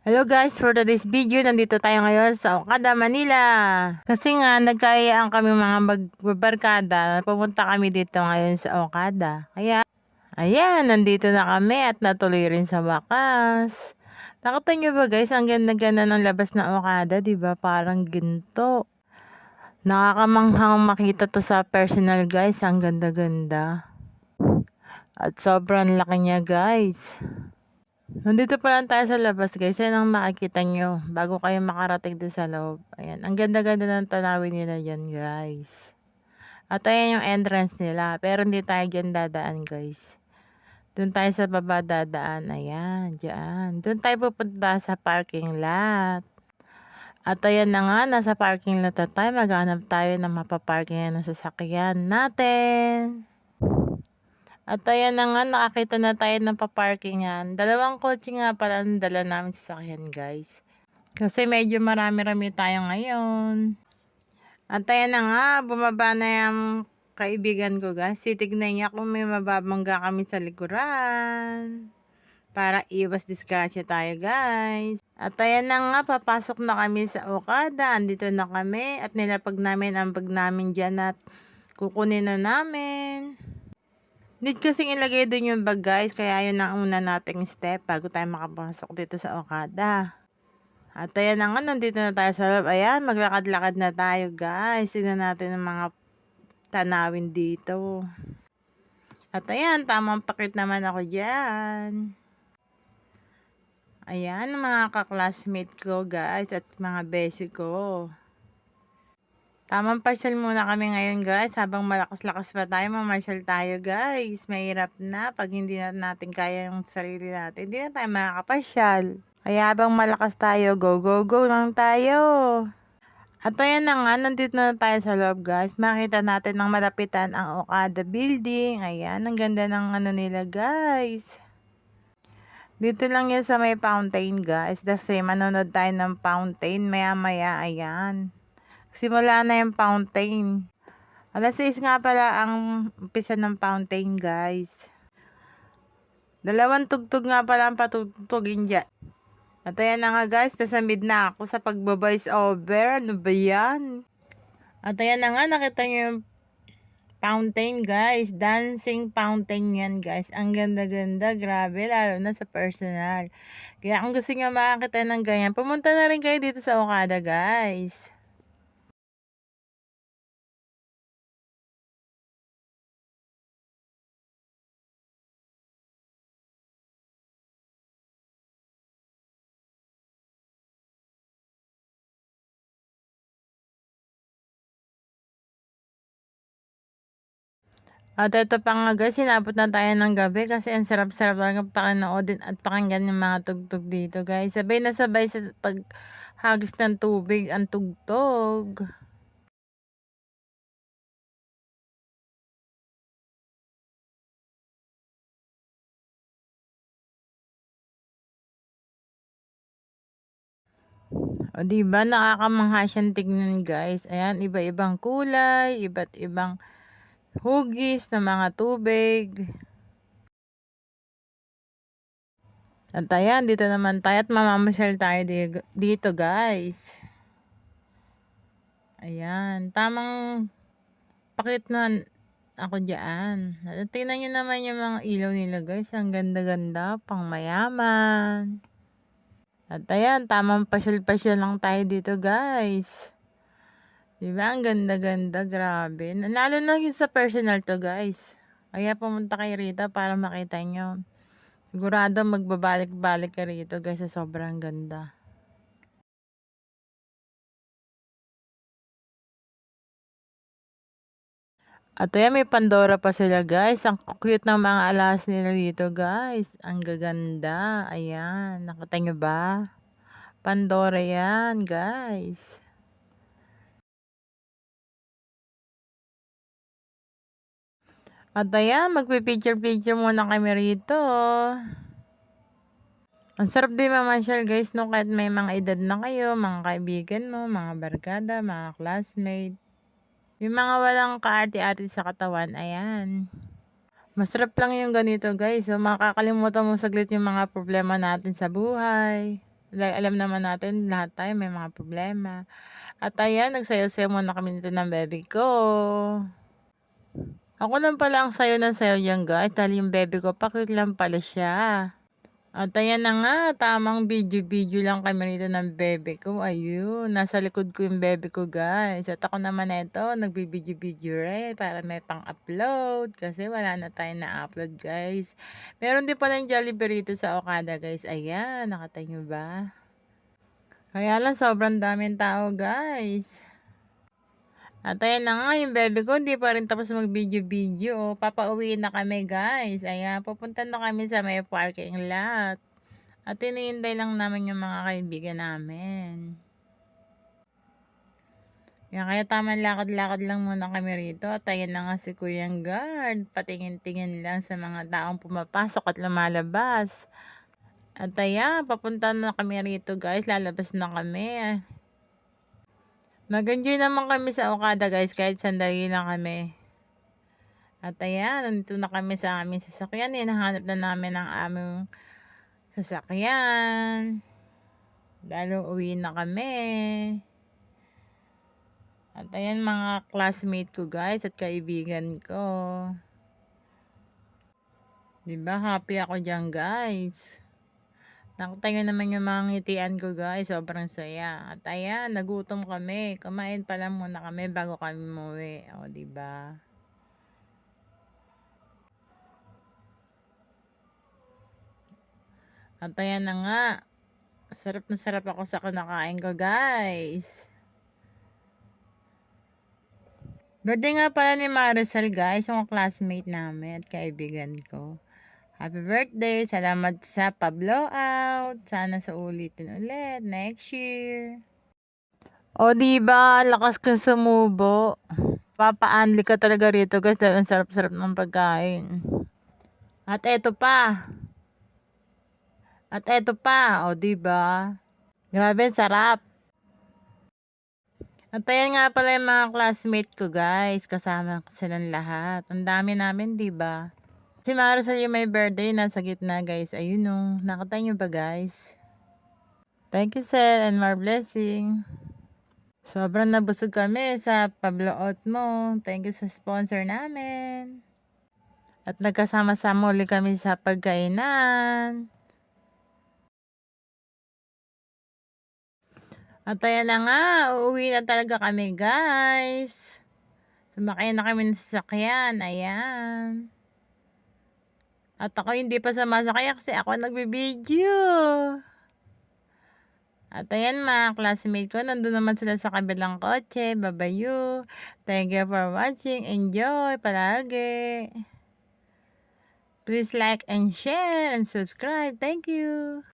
Hello guys, for today's video, nandito tayo ngayon sa Okada, Manila. Kasi nga, nagkayaan kami mga magbabarkada. Pumunta kami dito ngayon sa Okada. Kaya, ayan, nandito na kami at natuloy rin sa wakas. Nakita nyo ba guys, ang ganda-ganda ng labas ng Okada, ba? Parang ginto. Nakakamanghang makita to sa personal guys, ang ganda-ganda. At sobrang laki niya guys. Nandito pa lang tayo sa labas guys. Yan ang makikita nyo bago kayo makarating doon sa loob. Ayan. Ang ganda-ganda ng tanawin nila dyan guys. At ayan yung entrance nila. Pero hindi tayo dyan dadaan guys. Doon tayo sa baba dadaan. Ayan. Dyan. Doon tayo pupunta sa parking lot. At ayan na nga. Nasa parking lot na tayo. Maghanap tayo ng mapaparking ng sasakyan natin. At ayan na nga, nakakita na tayo ng paparkingan. Dalawang kotse nga pala ang dala namin sa sakyan, guys. Kasi medyo marami-rami tayo ngayon. At ayan na nga, bumaba na yung kaibigan ko, guys. Titignan niya kung may mababangga kami sa likuran. Para iwas disgrasya tayo, guys. At ayan na nga, papasok na kami sa Okada. Andito na kami. At nilapag namin ang bag namin dyan at kukunin na namin. Need kasing ilagay doon yung bag guys, kaya yun ang una nating step bago tayo makapasok dito sa Okada. At ayan na nga, nandito na tayo sa loob. Ayan, maglakad-lakad na tayo guys. Tignan natin ang mga tanawin dito. At ayan, tamang pakit naman ako dyan. Ayan, mga kaklasmate ko guys at mga besi ko. Tamang pasyal muna kami ngayon guys. Habang malakas-lakas pa tayo, mamasyal tayo guys. Mahirap na pag hindi na natin kaya yung sarili natin. Hindi na tayo makakapasyal. Kaya habang malakas tayo, go, go, go lang tayo. At ayan na nga, nandito na tayo sa loob guys. Makita natin ng malapitan ang Okada Building. Ayan, ang ganda ng ano nila guys. Dito lang yan sa may fountain guys. Kasi manonood tayo ng fountain. Maya maya, ayan. Simula na yung fountain. Alas 6 nga pala ang umpisa ng fountain, guys. Dalawang tugtog nga pala ang patutugin dyan. At ayan na nga guys, nasa mid na ako sa pagbaboys over. Ano ba yan? At ayan na nga, nakita nyo yung fountain guys. Dancing fountain yan guys. Ang ganda-ganda. Grabe, lalo na sa personal. Kaya kung gusto nyo makakita ng ganyan, pumunta na rin kayo dito sa Okada guys. At ito pa nga guys, sinabot na tayo ng gabi kasi ang sarap-sarap talaga pakinoodin at pakinggan yung mga tugtog dito guys. Sabay na sabay sa paghagis ng tubig ang tugtog. O diba, nakakamangha siyang tignan guys. Ayan, iba-ibang kulay, iba't ibang hugis ng mga tubig. At ayan, dito naman tayo at mamamasyal tayo dito guys. Ayan, tamang pakit na ako dyan. Tingnan nyo naman yung mga ilaw nila guys. Ang ganda-ganda, pang mayaman. At ayan, tamang pasyal-pasyal lang tayo dito guys. Diba? Ang ganda-ganda. Grabe. Lalo na yun sa personal to guys. Kaya pumunta kayo rito para makita nyo. Sigurado magbabalik-balik ka rito guys sobrang ganda. At ayan, may Pandora pa sila guys. Ang cute ng mga alas nila dito guys. Ang gaganda. Ayan. Nakita nyo ba? Pandora yan guys. At ayan, magpipicture-picture muna kami rito. Ang sarap din mamasyal guys, no? Kahit may mga edad na kayo, mga kaibigan mo, mga barkada, mga classmate. Yung mga walang kaarte-arte sa katawan, ayan. Masarap lang yung ganito guys. So makakalimutan mo saglit yung mga problema natin sa buhay. Alam naman natin lahat tayo may mga problema. At ayan, nagsayaw-sayaw muna kami dito ng baby ko. Ako lang pala ang sayo ng sayo yan guys dahil yung baby ko pakit lang pala siya. At ayan na nga, tamang video-video lang kami rito ng bebe ko. Ayun, nasa likod ko yung bebe ko guys. At ako naman ito, nagbibideo-video rin para may pang-upload. Kasi wala na tayo na-upload guys. Meron din pala yung Jollibee rito sa Okada guys. Ayan, nakatay nyo ba? Kaya lang, sobrang daming tao guys. At ayan na nga, yung bebe ko, hindi pa rin tapos mag-video-video. Papauwi na kami, guys. Ayan, pupunta na kami sa may parking lot. At hinihintay lang namin yung mga kaibigan namin. Yan, kaya tama lakad-lakad lang muna kami rito. At ayan na nga si Kuyang Guard. Patingin-tingin lang sa mga taong pumapasok at lumalabas. At ayan, papunta na kami rito guys. Lalabas na kami. Nag-enjoy naman kami sa Okada guys kahit sandali lang kami. At ayan, nandito na kami sa aming sasakyan. Hinahanap na namin ang aming sasakyan. Lalo uwi na kami. At ayan mga classmate ko guys at kaibigan ko. Diba happy ako dyan guys. Nakatayo naman yung mga ngitian ko guys, sobrang saya. At ayan, nagutom kami. Kumain pa lang muna kami bago kami muwi. O, ba? At ayan na nga. Sarap na sarap ako sa kinakain ko guys. Birthday nga pala ni Marisol guys, yung classmate namin at kaibigan ko. Happy birthday! Salamat sa pa-blowout. Sana sa ulitin ulit next year. O diba, lakas ka sumubo. Papaanli ka talaga rito guys dahil ang sarap-sarap ng pagkain. At eto pa. At eto pa, o diba? Grabe, sarap. At ayan nga pala yung mga classmate ko guys. Kasama silang lahat. Ang dami namin, diba? Si Maricel yung may birthday, nasa gitna guys. Ayun o, nakita nyo ba guys? Thank you sir and more blessing. Sobrang nabusog kami sa pabloot mo. Thank you sa sponsor namin. At nagkasama-sama ulit kami sa pagkainan. At ayan na nga, uuwi na talaga kami guys. Sumakay na kami ng sasakyan. Ayan. At ako hindi pa sumasakay kasi ako nagbibideo. At ayan mga classmate ko, nandun naman sila sa kabilang kotse. Babayu. Thank you for watching. Enjoy palagi. Please like and share and subscribe. Thank you.